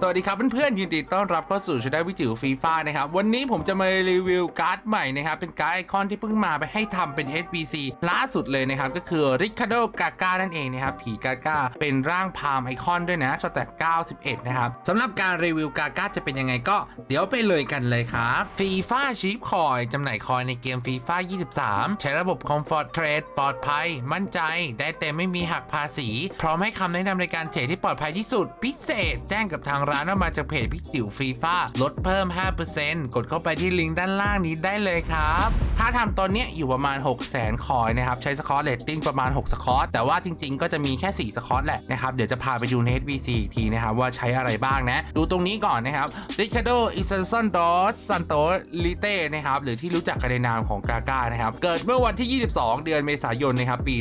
สวัสดีครับเพื่อนๆยินดีต้อนรับเข้าสู่ช่องวิจิวฟีฟ่านะครับ วันนี้ผมจะมารีวิวการ์ดใหม่นะครับ เป็นการ์ดไอคอนที่เพิ่งมาไปให้ทำเป็น SBC ล่าสุดเลยนะครับ ก็คือริคาโดกาก้านั่นเองนะครับ ผีกาก้าเป็นร่างพามไอคอนด้วยนะสแตท91 นะครับสำหรับการรีวิวกาก้าจะเป็นยังไงก็เดี๋ยวไปเลยกันเลยครับฟีฟ่าชิปคอยจำหน่ายคอยในเกมฟีฟ่า23 ใช้ระบบ Comfort Trade ปลอดภัย มั่นใจได้เต็มไม่มีหักภาษี พร้อมให้คำแนะนำในการเทรดที่ปลอดภัยที่สุด พิเศษ แจ้งกับทางางร้านว่ามาจากเพจพิจิ๋วฟีฟ่าลดเพิ่ม 5%กดเข้าไปที่ลิงก์ด้านล่างนี้ได้เลยครับ ถ้าทำตอนเนี้ยอยู่ประมาณ 6 0 0 0 0 0 คอยนะครับ ใช้สคอร์เรตติ้งประมาณ 6 สคอร์แต่ว่าจริงๆ ก็จะมีแค่ 4 สคอร์แหละนะครับ เดี๋ยวจะพาไปดูใน HVC อีกทีนะครับ ว่าใช้อะไรบ้างนะ ดูตรงนี้ก่อนนะครับ Ricardo i s a n s o n dos Santos Lite นะครับหรือที่รู้จักกันในนามของกาก้านะครับเกิดเมื่อวันที่ 22 เดือนเมษายนนะครับปี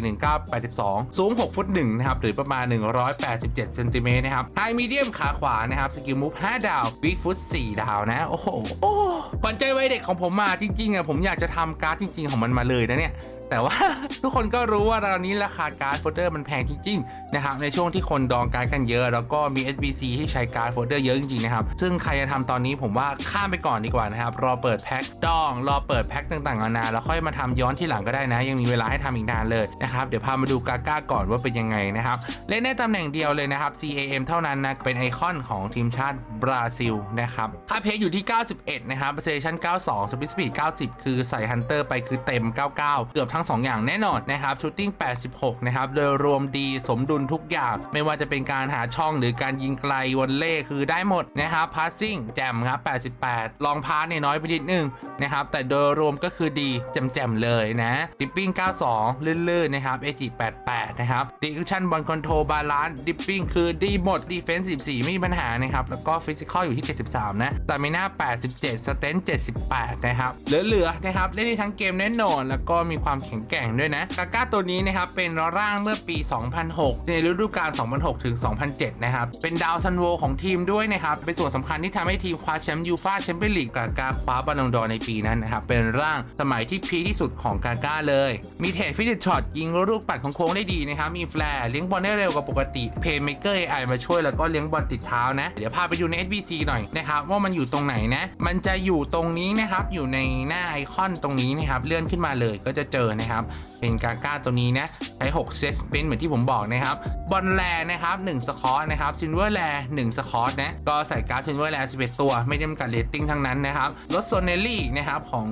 1982 สูง 6 ฟุต1นะครับหรือประมาณ 187 เซนติเมตรนะครับไฮมีเดียมขาขวานะครับสกิลมูฟ5ดาว Big Foot 4ดาวนะ โอ้โหโอ้ขวัญใจวัยเด็กของผมมาจริงๆอะผมอยากจะทำการ์ดจริง ๆ ของมันมาเลยนะเนี่ย แต่ว่าทุกคนก็รู้ว่าตอนนี้ราคาการ์ดโฟลเดอร์มันแพงจริงๆนะครับในช่วงที่คนดองการ์ดกันเยอะ แล้วก็มี SBC ที่ใช้การ์ดโฟลเดอร์เยอะจริงๆนะครับซึ่งใครจะทำตอนนี้ผมว่าข้ามไปก่อนดีกว่านะครับรอเปิดแพ็คดอง รอเปิดแพ็คต่างๆนานาแล้วค่อยมาทำย้อนที่หลังก็ได้นะ ยังมีเวลาให้ทำอีกนานเลยนะครับเดี๋ยวพามาดูกาก้าก่อนว่าเป็นยังไงนะครับเล่นได้ตำแหน่งเดียวเลยนะครับ CAM เท่านั้นนะเป็นไอคอนของทีมชาติบราซิลนะครับค่าเพจอยู่ที่ 91 นะครับเซชัน92สปิสปีด90 คือใส่ฮันเตอร์ไปคือเต็ม 99 เกือบทั้ง2 อย่างแน่นอนนะครับชูตติ้ง 86 นะครับโดยรวมดีสมดุลทุกอย่าง ไม่ว่าจะเป็นการหาช่องหรือการยิงไกลวนเล่คือได้หมดนะครับพาสซิ่งแจ่มครับ 88 ลองพาสเนี่ยน้อยไปนิดนึงนะครับ แต่โดยรวมก็คือดีแจ่มๆเลยนะดิปปิ้ง 92 ลื่นๆ นะครับเอจิ88 นะครับดิคชั่นบอลคอนโทรบาลานซ์ดิปปิ้งคือดีหมดดีเฟนส์14 ไม่มีปัญหานะครับ แล้วก็ฟิสิกอลอยู่ที่ 73 นะแต่ไม่น่า87 สเตน78 นะครับ เหลือๆ นะครับ เล่นได้ทั้งเกมแน่นอน แล้วก็มีความแข็งแกร่งด้วยนะกาก้าตัวนี้นะครับ เป็นร่างเมื่อปี 2006 ในฤดูกาล 2006 ถึง 2007 นะครับ เป็นดาวซันโวของทีมด้วยนะครับ เป็นส่วนสำคัญที่ทำให้ทีมคว้าแชมป์ยูฟาแชมเปี้ยนลีกกาก้าคว้าบอลลงดอในปีนั้นนะครับเป็นร่างสมัยที่พีที่สุดของกาก้าเลย มีเทรดฟินิชช็อตยิงลูกปัดของโค้งได้ดีนะครับมีแฟร์เลี้ยงบอลได้เร็วกว่าปกติเพย์เมเกอร์ AI มาช่วยแล้วก็เลี้ยงบอลติดเท้านะ เดี๋ยวพาไปดูใน SBC หน่อยนะครับว่ามันอยู่ตรงไหนนะ มันจะอยู่ตรงนี้นะครับอยู่ในหน้าไอคอนตรงนี้นะครับเลื่อนขึ้นมาเลยก็จะเจอนะครับเป็นกาก้าตัวนี้นะใช้6เซสเป็นเหมือนที่ผมบอกนะครับบอลแลนะครับ1สคอร์นะครับซินเวอร์แล1สคอร์นะก็ใส่การ์ดซินเวอร์แล11ตัว ไม่จำกัดเรตติ้งทั้งนั้นนะครับรถโซเนลลี่นะครับของ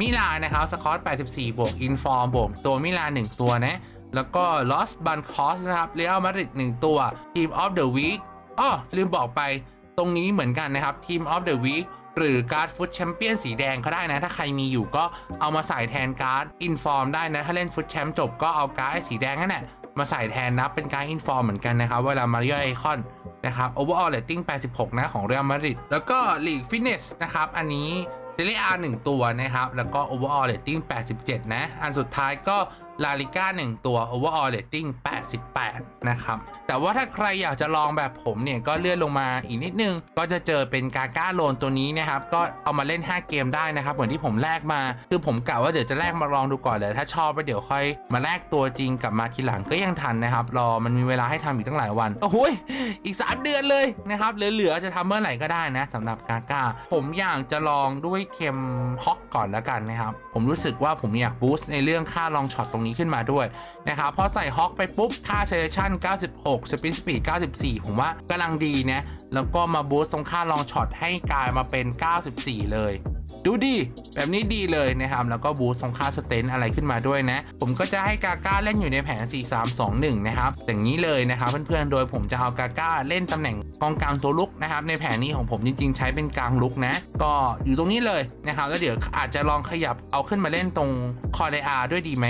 มิลานนะครับสคอร์84 บวกอินฟอร์มบวกตัวมิลาน1ตัวนะ แล้วก็ลอสบันคอสนะครับเรอัลมาดริด1ตัวทีมออฟเดอะวีคอ้อลืมบอกไปตรงนี้เหมือนกันนะครับทีมออฟเดอะวีคหรือการ์ดฟุตแชมเปี้ยนสีแดงก็ได้นะ ถ้าใครมีอยู่ก็เอามาใส่แทนการ์ดอินฟอร์มได้นะ ถ้าเล่นฟุตแชมป์จบก็เอาการ์ดสีแดงนั่นแหละมาใส่แทนนะเป็นการ์ดอินฟอร์มเหมือนกันนะครับ เวลามาย่อยไอคอนนะครับโอเวอร์ออลเลตติ้ง86 นะ ของเรอัลมาดริดแล้วก็ลีกฟิตเนสนะครับ อันนี้ ซีรีส์ R 1ตัวนะครับ แล้วก็ overall rating 87 นะ อันสุดท้ายก็ ลาลิก้า1 ตัว overall rating 88 นะครับ แต่ว่าถ้าใครอยากจะลองแบบผมเนี่ย ก็เลื่อนลงมาอีกนิดนึง ก็จะเจอเป็นกาก้าโลนตัวนี้นะครับ ก็เอามาเล่น 5 เกมได้นะครับ เหมือนที่ผมแลกมา คือผมกะว่าเดี๋ยวจะแลกมาลองดูก่อนเลย ถ้าชอบแล้วเดี๋ยวค่อยมาแลกตัวจริงกลับมาทีหลังก็ยังทันนะครับ รอมันมีเวลาให้ทำอีกตั้งหลายวัน โอ้โหยอีก 3 เดือนเลยนะครับ เหลือๆจะทำเมื่อไหร่ก็ได้นะสำหรับกาก้า ผมอยากจะลองด้วยเข็มฮอกก่อนแล้วกันนะครับ ผมรู้สึกว่าผมอยากบูสต์ในเรื่องค่าลองช็อตตรงนี้ขึ้นมาด้วยนะครับพอใส่ฮอกไปปุ๊บค่าเซเลชั่น 96 สปินสปีด 94 ผมว่ากำลังดีนะ แล้วก็มาบูสต์ตรงค่าลองช็อตให้กลายมาเป็น 94 เลยดูดีแบบนี้ดีเลยนะครับ แล้วก็บูสต์ตรงค่าสเตนอะไรขึ้นมาด้วยนะ ผมก็จะให้กาก้าเล่นอยู่ในแผน 4321 นะครับอย่างนี้เลยนะครับเพื่อนๆ โดยผมจะเอากาก้าเล่นตำแหน่ง องกลางตัวลุกนะครับในแผนนี้ของผมจริง ๆ ใช้เป็นกลางลุกนะ ก็อยู่ตรงนี้เลยนะครับ แล้วเดี๋ยวอาจจะลองขยับเอาขึ้นมาเล่นตรงคอร์เดอาด้วยดีไหม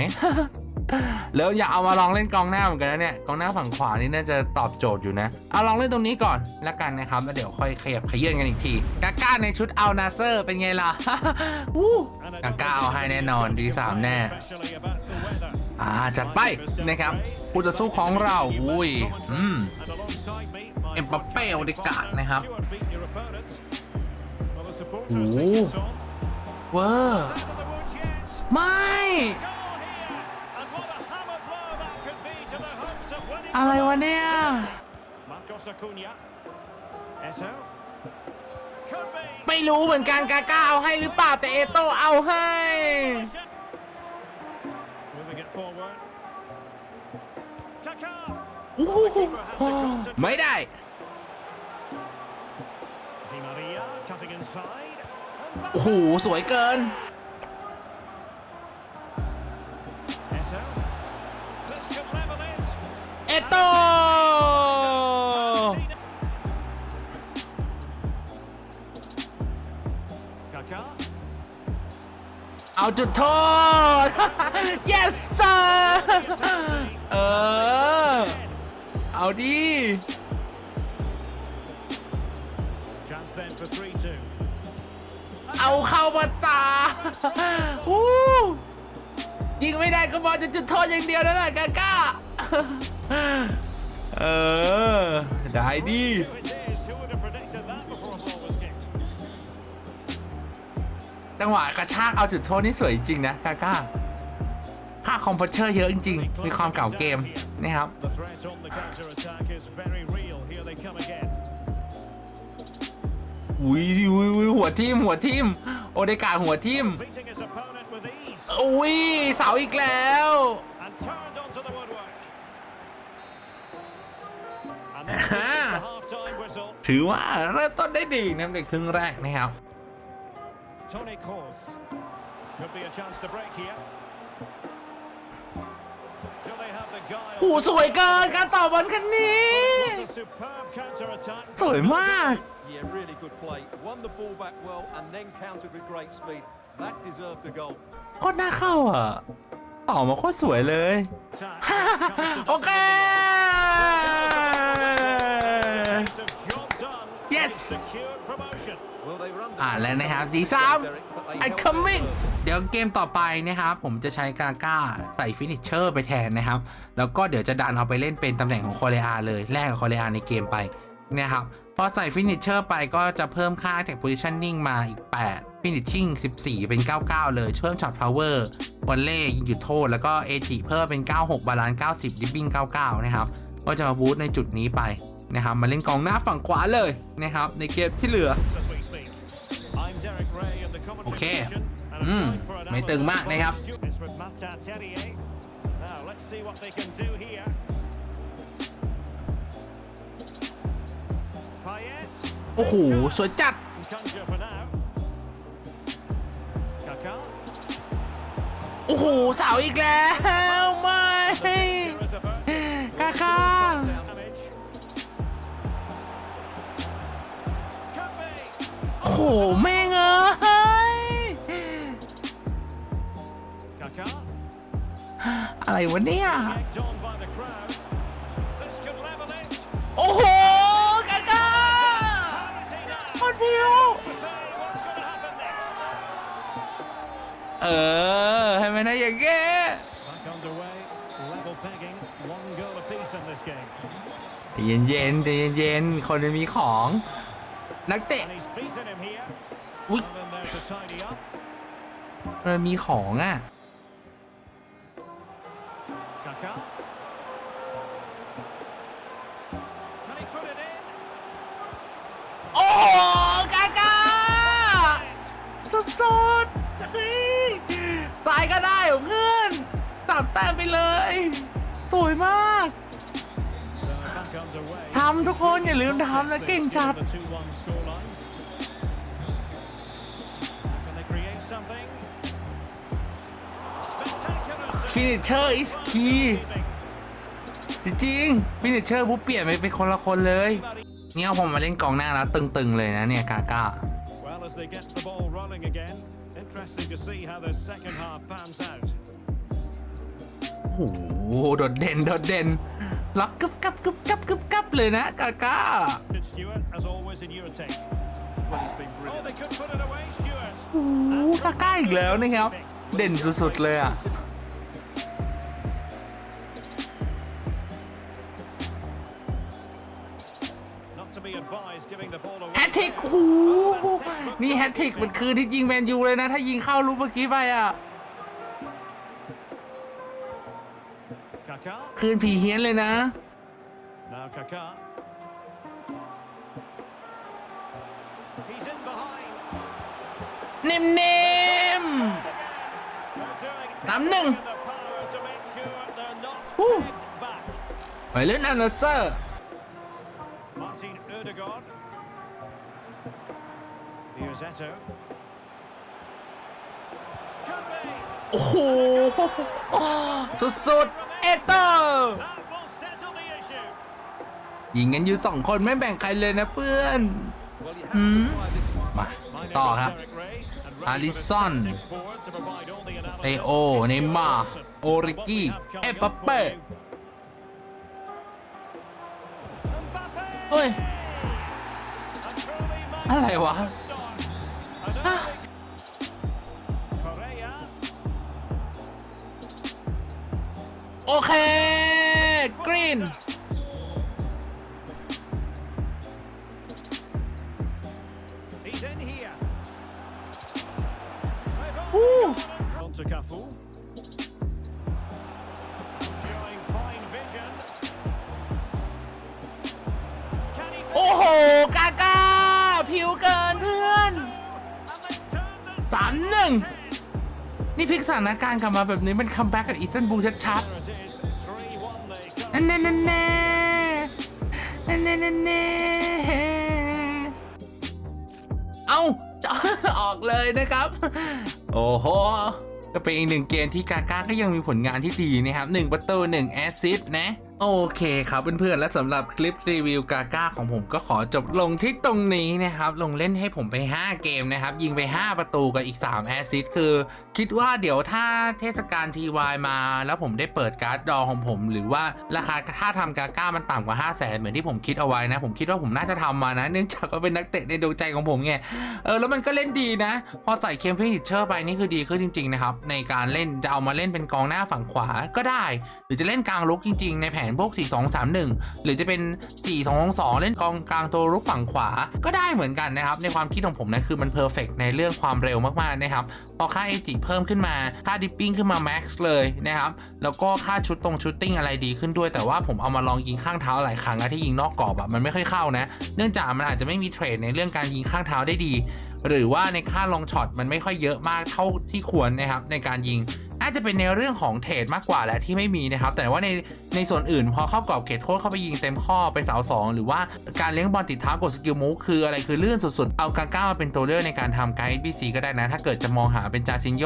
แล้วอย่าเอามาลองเล่นกองหน้าเหมือนกันนะเนี่ยกองหน้าฝั่งขวานี่น่าจะตอบโจทย์อยู่นะ เอาลองเล่นตรงนี้ก่อนแล้วกันนะครับ แล้วเดี๋ยวค่อยขยับขยื่นกันอีกที กาก้าในชุดอัลนาเซอร์เป็นไงล่ะวู้กาก้าเอาให้แน่นอนดีสามแน่อ่าจัดไปนะครับผู้จะสู้ของเราอุ้ยอืม เอ็มบัปเป้โอเดกาดนะครับโอ้โหเวอร์ไม่ อะไรวะเนี่ย Eto. Could be. ไม่รู้เหมือนกันกาก้าเอาให้หรือเปล่า แต่เอโตเอาให้ Moving it forward. Kaká. โอ้โหไม่ได้ โอ้โห สวยเกิน เอโตเอาจุดโทษ yes sir เออ เอาดิ เอาเข้ามาจ้าวู้ยิงไม่ได้ก็บอลจะจุดโทษอย่างเดียวนั่นแหละกาก้า เออ ได้ดิ Who it is? Who would have predicted that before a ball was kicked? จังหวะกระชากเอาจุดโทษนี่สวยจริงนะกาก้า ค่าคอมเพชเชอร์เยอะจริง ๆ มีความเก่าเกมนี่ครับ อุ้ยอุ้ยอุ้ยหัวทิมหัวทิมโอเดกาหัวทิม Beating his opponent with ease อุ้ยเสาอีกแล้ว and turned onto the woodwork. And this is the half-time whistle. ถือว่าเริ่มต้นได้ดีนะในครึ่งแรกนะครับ Tony Kroos. Could be a chance to break here. Do they have the guile? โอ้สวยเกินการต่อบอลคันนี้ What a superb counter-attack. สวยมาก Yeah, really good play. Won the ball back well and then countered with great speed. That deserved a goal. โคตรน่าเข้าอะ ต่อมาโคตรสวยเลย Attack. โอเค Piece of job done. Yes. Secured promotion. Well, they were under อ่าแล้วนะครับดีสาม I coming เดี๋ยวเกมต่อไปนะครับ ผมจะใช้กาก้าใส่ฟินิชเชอร์ไปแทนนะครับ แล้วก็เดี๋ยวจะดันเอาไปเล่นเป็นตำแหน่งของคอเรอาเลยแลกกับคอเรอาในเกมไปนะครับพอใส่ฟินิชเชอร์ไปก็จะเพิ่มค่าแท็กโพซิชันนิ่งมาอีก 8 ฟินิชชิ่ง14 เป็น 99 เลยเพิ่มช็อตพาวเวอร์วอลเล่ยิงจุดโทษ แล้วก็เอจิเพิ่มเป็น 96 บาลานซ์90 ดิบบิ้ง99 นะครับ ก็จะมาบูสต์ในจุดนี้ไปนะครับมาเล่นกองหน้าฝั่งขวาเลยนะครับในเกมที่เหลือ As we speak. I'm อืมไม่ตึงมากนะครับ โอ้โห สวยจัด โอ้โห สาวอีกแล้วไม่คาคาโอ้โห แม่ง ไรวะเนี่ย โอ้โหกาก้ามันพิวเออ ให้มันได้ยังเงี้ยเย็นเย็นใจเย็นๆคนมันมีของ นักเตะอุ้ยมันมีของอะ Kaká. Can he put it in? โอ้โหกาก้าสุดๆเฮ้ยสายก็ได้ของเพื่อนตัดแต้มไปเลย สวยมาก So back underway. ทำทุกคนอย่าลืมทำนะ เก่งจัด The 2-1 scoreline. Spectacular save. Finisher is key จริงๆฟินิชเชอร์ผู้เปลี่ยนไปเป็นคนละคนเลยเนี่ยผมมาเล่นกองหน้าแล้วตึงๆเลยนะเนี่ยกาก้า Well, as they get the ball rolling again, interesting to see how the second half pans out. โอ้โหโดดเด่นโดดเด่นล็อกกึบกับกึบกับกึบกับเลยนะกาก้า Stewart, as always, in your take. Well, he's been Oh, brilliant. they could put it away, Stewart. โอ้โหกาก้าอีกแล้วนะครับ เด่นสุดๆเลยอะ อ้นี่แฮตทริกมันคืนที่ยิงแมนยูเลยนะ ถ้ายิงเข้ารูปเมื่อกี้ไปอะ คืนผีเฮี้ยนเลยนะนิ่มๆน้ำหนึ่งไปเล่นอันเซอร์ โอ้โหสุดๆ เอเตอร์ That will settle the issue. ยิงกันอยู่สองคนไม่แบ่งใครเลยนะเพื่อน Well, you have to apply this มา My name ต่อ is ครับ Derek Ray, and ready for the Alisson tactics board to provide all the analysis เตโอ เนย์มาร์โอริกี้ เอปปเป้ Mbappe. เฮ้ย And truly อะไรวะ โอเค กรีน หนึ่งนี่พลิกสถานการณ์กลับมาแบบนี้มันคัมแบ็กกับอีสันบูชัด There it is. 3-1 they ๆ come. นั่นแน่แน่แน่แน่แน่แน่เอาออกเลยนะครับ โอ้โหก็เป็นอีกหนึ่งเกมที่กาก้าก็ยังมีผลงานที่ดีนะครับ1ประตู1แอสซิสต์นะ โอเคครับเพื่อนๆ และสำหรับคลิปรีวิวกาก้าของผมก็ขอจบลงที่ตรงนี้นะครับ ลงเล่นให้ผมไป 5 เกมนะครับ ยิงไป 5 ประตูกับอีก 3 แอซิสต์คือ คิดว่าเดี๋ยวถ้าเทศกาลทีวายมา แล้วผมได้เปิดการ์ดดอของผม หรือว่าราคาถ้าทำกาก้ามันต่ำกว่า 5 0 0แสนเหมือนที่ผมคิดเอาไว้นะ ผมคิดว่าผมน่าจะทำมานะ เนื่องจากว่าเป็นนักเตะในดวงใจของผมไงเออแล้วมันก็เล่นดีนะ พอใส่เคมฟินิชเชอร์ไปนี่คือดีขึ้นจริงๆนะครับในการเล่นจะเอามาเล่นเป็นกองหน้าฝั่งขวาก็ได้ หรือจะเล่นกลางลุกจริง ๆ ในแผนพวก 4 2 3 1 หรือจะเป็น 4 2 2 2 เล่นกองกลางตัวรุกฝั่งขวา ก็ได้เหมือนกันนะครับ ในความคิดของผมนะคือมันเพอร์เฟกในเรื่องความเร็วมากๆนะครับ พอค่าเอจิเพิ่มขึ้นมา ค่าดิปปิ้งขึ้นมาแม็กซ์เลยนะครับ แล้วก็ค่าชุดตรงชุดติ้งอะไรดีขึ้นด้วย แต่ว่าผมเอามาลองยิงข้างเท้าหลายครั้งอะที่ยิงนอกกรอบอะมันไม่ค่อยเข้านะ เนื่องจากมันอาจจะไม่มีเทรดในเรื่องการยิงข้างเท้าได้ดี หรือว่าในค่าลองช็อตมันไม่ค่อยเยอะมากเท่าที่ควรนะครับในการยิง น่าจะเป็นในเรื่องของเทรดมากกว่าแหละที่ไม่มีนะครับ แต่ว่าในในส่วนอื่นพอเข้ากรอบเขตโทษเข้าไปยิงเต็มข้อไปเสาสองหรือว่าการเลี้ยงบอลติดเท้ากดสกิลมูฟคืออะไรคือเลื่อนสุดๆ เอากาก้ามาเป็นตัวเลือกในการทำไกด์ BC ก็ได้นะ ถ้าเกิดจะมองหาเป็นจาซินโย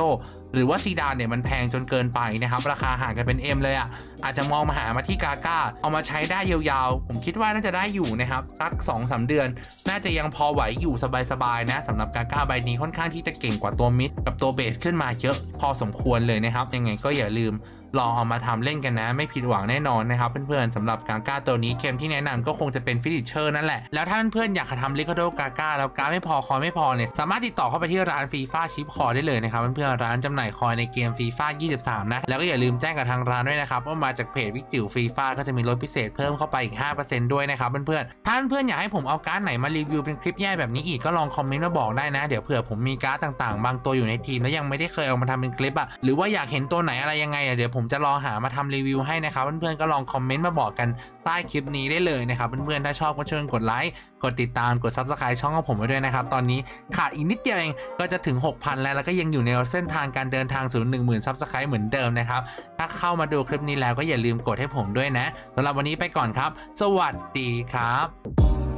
หรือว่าซีดานเนี่ยมันแพงจนเกินไปนะครับ ราคาห่างกันเป็น M เลยอะ่ะอาจจะมองมาหามาที่กาก้าเอามาใช้ได้ยาวๆ ผมคิดว่าน่าจะได้อยู่นะครับสัก2อสเดือน น่าจะยังพอไหวอยู่สบายๆนะสำหรับกาก้าใบนี้ค่อนข้างที่จะเก่งกว่าตัวมิดกับตัวเบสขึ้นมาเยอะพอสมควรเลยนะครับ ยังไงก็อย่าลืม ลองเอามาทำเล่นกันนะ ไม่ผิดหวังแน่นอนนะครับเพื่อนๆสำหรับกาก้าตัวนี้เกมที่แนะนำก็คงจะเป็นฟิลิชเชอร์นั่นแหละ แล้วถ้าเพื่อนๆอยากทำลิคาโดกาก้าแล้วการไม่พอคอยไม่พอเนี่ยสามารถติดต่อเข้าไปที่ร้านฟีฟ่าชิปคอได้เลยนะครับเพื่อนๆร้านจำหน่ายคอยในเกมฟีฟ่า23 นะ แล้วก็อย่าลืมแจ้งกับทางร้านด้วยนะครับว่ามาจากเพจวิกจิ๋วฟีฟ่าก็จะมีลดพิเศษเพิ่มเข้าไปอีก 5%ด้วยนะครับเพื่อนๆถ้าเพื่อนๆอยากให้ผมเอาการ์ดไหนมารีวิวเป็นคลิปแย่แบบนี้อีกก็ลองคอมเมนต์มาบอกได้นะเดี๋ยวเผื่อผมมีการ์ดต่างๆ บางตัวอยู่ในทีมแล้วยังไม่ได้เคยเอามาทำเป็นคลิปอะหรือว่าอยากเห็นตัวไหนอะไรยังไงอะเดี๋ยวผมมจะลองหามาทำรีวิวให้นะครับเพื่อนๆก็ลองคอมเมนต์มาบอกกันใต้คลิปนี้ได้เลยนะครับเพื่อนๆถ้าชอบก็เชิญกดไลค์กดติดตามกด subscribe ช่องของผมไว้ด้วยนะครับ ตอนนี้ขาดอีกนิดเดียวเองก็จะถึง 6,000 แล้วแล้วก็ยังอยู่ในเส้นทางการเดินทางสู่10,000 subscribe เหมือนเดิมนะครับ ถ้าเข้ามาดูคลิปนี้แล้วก็อย่าลืมกดให้ผมด้วยนะสำหรับวันนี้ไปก่อนครับ สวัสดีครับ